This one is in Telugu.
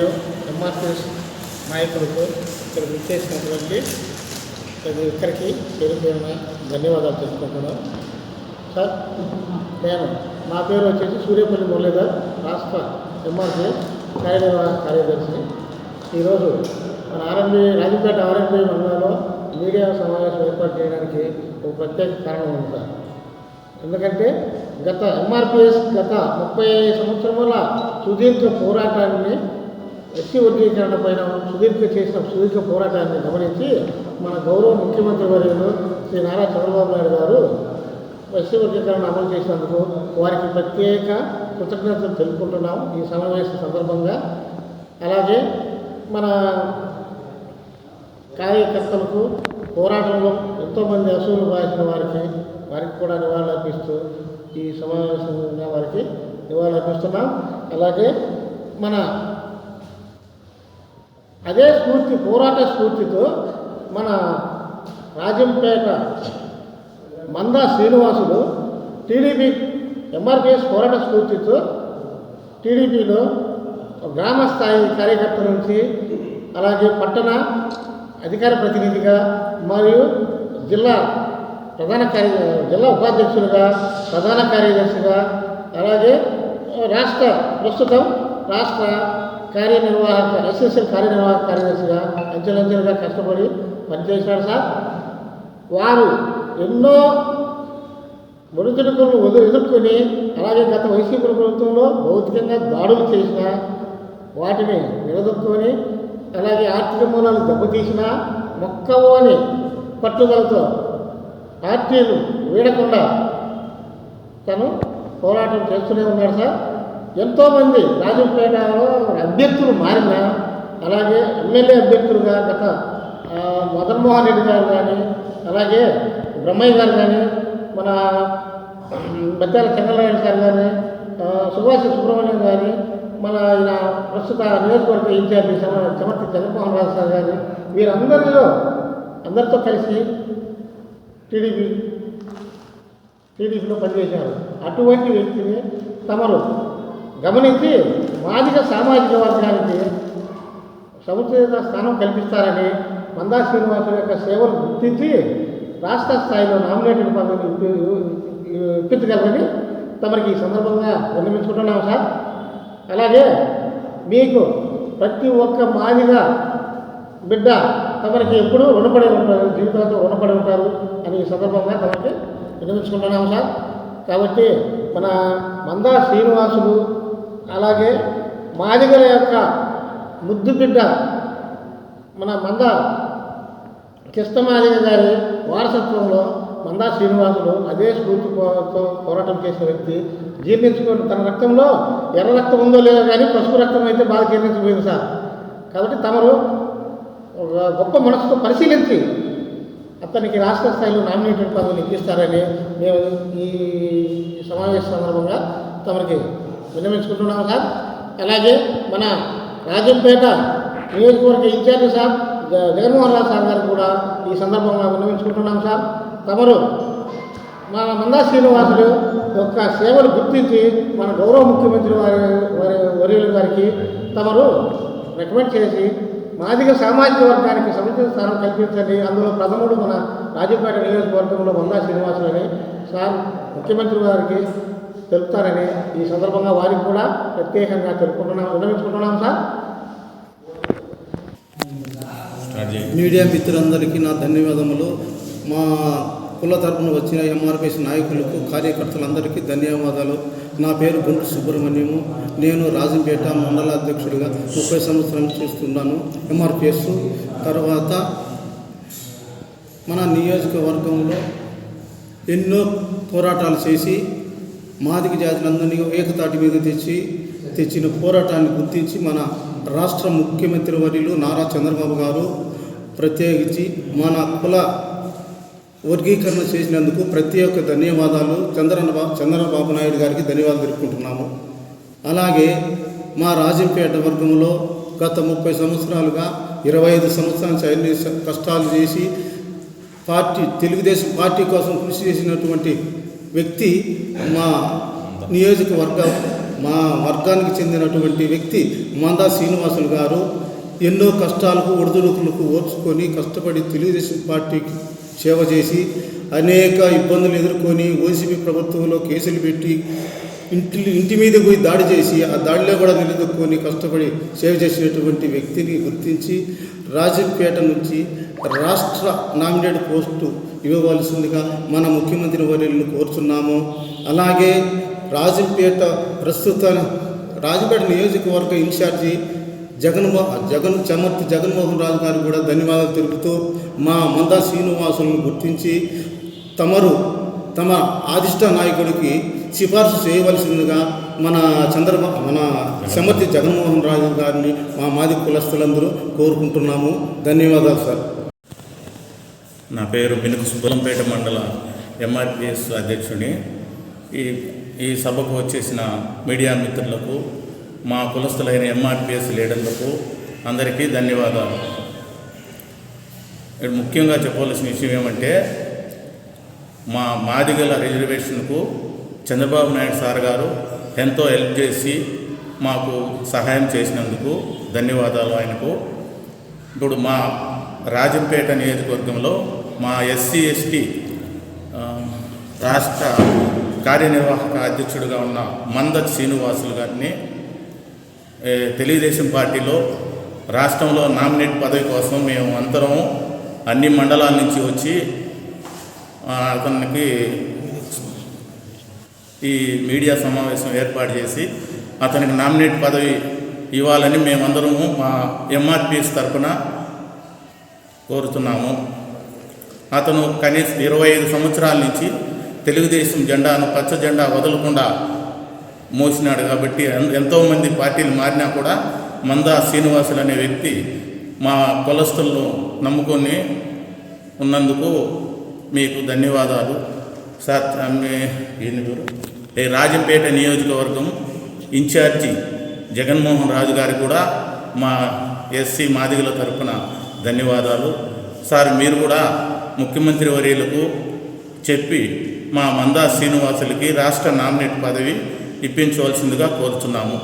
ఎంఆర్పిఎస్ నాయకులకు ఇక్కడ విచ్చేసినటువంటి ప్రతి ఒక్కరికి పేరు పేరున ధన్యవాదాలు తెలుసుకుంటున్నాను సార్ నేను నా పేరు వచ్చేసి సూర్యపల్లి మురళీధర్ రాష్ట్ర ఎంఆర్పిఎస్ కార్యనిర్వహణ కార్యదర్శి. ఈరోజు మన ఆర్ఎంబీ రాజంపేట ఆర్ఎంబీ మండలంలో మీడియా సమావేశం ఏర్పాటు చేయడానికి ఒక ప్రత్యేక కారణం ఉంది సార్. ఎందుకంటే గత ఎంఆర్పిఎస్ గత ముప్పై సంవత్సరముల సుదీర్ఘ పోరాటాన్ని ఎస్సీ వర్గీకరణ పైన సుదీర్ఘ చేసిన సుదీర్ఘ పోరాటాన్ని గమనించి మన గౌరవ ముఖ్యమంత్రి వర్యులు శ్రీ నారా చంద్రబాబు నాయుడు గారు ఎస్సీ వర్గీకరణ అమలు చేసినందుకు వారికి ప్రత్యేక కృతజ్ఞతలు తెలుపుకుంటున్నాం ఈ సమావేశం సందర్భంగా. అలాగే మన కార్యకర్తలకు పోరాటంలో ఎంతోమంది అసూలు బాసిన వారికి వారికి కూడా నివాళులర్పిస్తూ ఈ సమావేశంగా వారికి నివాళులర్పిస్తున్నాం. అలాగే మన అదే స్ఫూర్తి పోరాట స్ఫూర్తితో మన రాజంపేట మందా శ్రీనివాసులు టీడీపీ ఎంఆర్పిఎస్ పోరాట స్ఫూర్తితో టీడీపీలో గ్రామ స్థాయి కార్యకర్త నుంచి అలాగే పట్టణ అధికార ప్రతినిధిగా మరియు జిల్లా ప్రధాన కార్య జిల్లా ఉపాధ్యక్షులుగా ప్రధాన కార్యదర్శిగా అలాగే రాష్ట్ర ప్రస్తుతం రాష్ట్ర కార్యనిర్వాహక ఎస్ఎస్ఎల్ కార్యనిర్వాహక కార్యదర్శిగా అంచెలంచెలుగా కష్టపడి పనిచేశారు సార్. వారు ఎన్నో ఒడిదుడుకులను వదిలి ఎదుర్కొని అలాగే గత వైసీపీ ప్రభుత్వంలో భౌతికంగా దాడులు చేసిన వాటిని నిలదొక్కుని అలాగే ఆర్థిక మూలాలు దెబ్బతీసిన మొక్కవోని పట్టుదలతో పార్టీలు వీడకుండా తను పోరాటం చేస్తూనే ఉన్నాడు సార్. ఎంతోమంది రాజంపేటలో అభ్యర్థులు మారిన అలాగే ఎమ్మెల్యే అభ్యర్థులుగా గత మదన్మోహన్ రెడ్డి గారు కానీ అలాగే బ్రహ్మయ్య గారు కానీ మన బత్తాల చంద్రనారాయణ సార్ కానీ సుభాష్ సుబ్రహ్మణ్యం కానీ మన ఈయన ప్రస్తుత నియోజకవర్గ ఇన్ఛార్జి చమ- చమర్తి చంద్రమోహన్ రాజు సార్ కానీ వీరందరిలో అందరితో కలిసి టీడీపీ టీడీపీలో పనిచేశారు. అటువంటి వ్యక్తిని తమరు గమనించి మాదిక సామాజిక వర్గానికి సముచిత స్థానం కల్పిస్తారని మందా శ్రీనివాసుల యొక్క సేవలు గుర్తించి రాష్ట్ర స్థాయిలో నామినేటెడ్ పదవిని ఇప్పించగలరని తమరికి ఈ సందర్భంగా విన్నవించుకుంటున్నాం సార్. అలాగే మీకు ప్రతి ఒక్క మాదిగా బిడ్డ తమరికి ఎప్పుడూ రుణపడి ఉంటారు జీవితంతో రుణపడి ఉంటారు అని ఈ సందర్భంగా తమకి విన్నవించుకుంటున్నాము సార్. కాబట్టి మన మందా శ్రీనివాసులు అలాగే మాదిగల యొక్క ముద్దు బిడ్డ మన మంద కృష్ణమాదిగ గారి వారసత్వంలో మందా శ్రీనివాసులు అదే స్ఫూర్తితో పోరాటం చేసిన వ్యక్తి జీర్ణించుకొని తన రక్తంలో ఎర్ర రక్తం ఉందో లేదో కానీ పసుపు రక్తం అయితే బాగా జీర్ణించిపోయింది సార్. కాబట్టి తమరు గొప్ప మనసుతో పరిశీలించి అతనికి రాష్ట్ర స్థాయిలో నామినేటెడ్ పదవిని ఇప్పిస్తారని మేము ఈ సమావేశ సందర్భంగా తమరికి విన్నవించుకుంటున్నాము సార్. అలాగే మన రాజంపేట నియోజకవర్గ incharge sir Jaganmohan Rao sir garu కూడా ఈ సందర్భంగా విన్నవించుకుంటున్నాం సార్ తమరు మన మందా శ్రీనివాసులు యొక్క సేవలు గుర్తించి మన గౌరవ ముఖ్యమంత్రి వారి వారి వర్యులు గారికి తమరు రికమెండ్ చేసి మాదిగ సామాజిక వర్గానికి సముచిత స్థానం కల్పించండి. అందులో ప్రథముడు మన రాజంపేట నియోజకవర్గంలో మందా శ్రీనివాసులని సార్ ముఖ్యమంత్రి గారికి తెలుపుతారని ఈ సందర్భంగా వారికి కూడా ప్రత్యేకంగా తెలుపుకుంటున్నాం విన్నవించుకుంటున్నాం సార్. మీడియా మిత్రులందరికీ నా ధన్యవాదములు. మా కుల తరపున వచ్చిన ఎంఆర్పిఎస్ నాయకులకు కార్యకర్తలందరికీ ధన్యవాదాలు. నా పేరు గుంటు సుబ్రహ్మణ్యము. నేను రాజంపేట మండల అధ్యక్షుడిగా ముప్పై సంవత్సరాలు చేస్తున్నాను. ఎంఆర్పిఎస్ తర్వాత మన నియోజకవర్గంలో ఎన్నో పోరాటాలు చేసి మాదిక జాతులందరినీ ఏకతాటి మీద తెచ్చి తెచ్చిన పోరాటాన్ని గుర్తించి మన రాష్ట్ర ముఖ్యమంత్రి వర్యులు నారా చంద్రబాబు గారు ప్రత్యేకించి మన కుల వర్గీకరణ చేసినందుకు ప్రత్యేక ధన్యవాదాలు. చంద్రబాబు చంద్రబాబు నాయుడు గారికి ధన్యవాదాలు తెలుపుకుంటున్నాము. అలాగే మా రాజంపేట వర్గంలో గత ముప్పై సంవత్సరాలుగా ఇరవై ఐదు సంవత్సరాల నుంచి అన్ని కష్టాలు చేసి పార్టీ తెలుగుదేశం పార్టీ కోసం కృషి చేసినటువంటి వ్యక్తి మా నియోజకవర్గ మా వర్గానికి చెందినటువంటి వ్యక్తి మందా శ్రీనివాసులు గారు ఎన్నో కష్టాలకు ఒడిదుడుకులకు ఓర్చుకొని కష్టపడి తెలుగుదేశం పార్టీకి సేవ చేసి అనేక ఇబ్బందులు ఎదుర్కొని ఓసీపీ ప్రభుత్వంలో కేసులు పెట్టి ఇంటి ఇంటి మీద పోయి దాడి చేసి ఆ దాడిలో కూడా నిలదొక్కుని కష్టపడి సేవ చేసినటువంటి వ్యక్తిని గుర్తించి రాజంపేట నుంచి రాష్ట్ర నామినేట్ పోస్టు ఇవ్వవలసిందిగా మన ముఖ్యమంత్రి వర్యులను కోరుతున్నాము అలాగే రాజంపేట ప్రస్తుత రాజంపేట నియోజకవర్గ ఇన్ఛార్జి జగన్మో జగన్ చమర్తి జగన్మోహన్ రాజు గారికి కూడా ధన్యవాదాలు తెలుపుతూ మా మందా శ్రీనివాసులను గుర్తించి తమరు తమ ఆదిష్ట నాయకుడికి సిఫార్సు చేయవలసిందిగా మన చంద్రబాబు మన సమర్థి జగన్మోహన్ రాజు గారిని మా మాది కులస్తులందరూ కోరుకుంటున్నాము. ధన్యవాదాలు సార్. నా పేరు మినుకు సుబ్బలంపేట మండల ఎంఆర్పిఎస్ అధ్యక్షుని. ఈ ఈ సభకు వచ్చేసిన మీడియా మిత్రులకు మా కులస్తులైన ఎంఆర్పిఎస్ లీడర్లకు అందరికీ ధన్యవాదాలు. ఇక్కడ ముఖ్యంగా చెప్పవలసిన విషయం ఏమంటే మా మాదిగల రిజర్వేషన్కు చంద్రబాబు నాయుడు సార్ గారు ఎంతో హెల్ప్ చేసి మాకు సహాయం చేసినందుకు ధన్యవాదాలు ఆయనకు. ఇప్పుడు మా రాజంపేట నియోజకవర్గంలో మా ఎస్సీ ఎస్టీ రాష్ట్ర కార్యనిర్వాహక అధ్యక్షుడిగా ఉన్న మందత్ శ్రీనివాసులు గారిని తెలుగుదేశం పార్టీలో రాష్ట్రంలో నామినేట్ పదవి కోసం మేము అందరం అన్ని మండలాల నుంచి వచ్చి అతనికి ఈ మీడియా సమావేశం ఏర్పాటు చేసి అతనికి నామినేట్ పదవి ఇవ్వాలని మేమందరము మా ఎంఆర్పిఎస్ తరఫున కోరుతున్నాము. అతను కనీసం ఇరవై ఐదు సంవత్సరాల నుంచి తెలుగుదేశం జెండాను పచ్చ జెండా వదలకుండా మోసినాడు కాబట్టి ఎంతోమంది పార్టీలు మారినా కూడా మందా శ్రీనివాసులు అనే వ్యక్తి మా కులస్తులను నమ్ముకొని ఉన్నందుకు మీకు ధన్యవాదాలు. సార్ మీ రాజంపేట నియోజకవర్గం ఇన్ఛార్జి జగన్మోహన్ రాజు గారు కూడా మా ఎస్సీ మాదిగల తరపున ధన్యవాదాలు. సార్ మీరు కూడా ముఖ్యమంత్రి వర్యులకు చెప్పి మా మందా శ్రీనివాసులకి రాష్ట్ర నామినేట్ పదవి ఇప్పించవలసిందిగా కోరుతున్నాము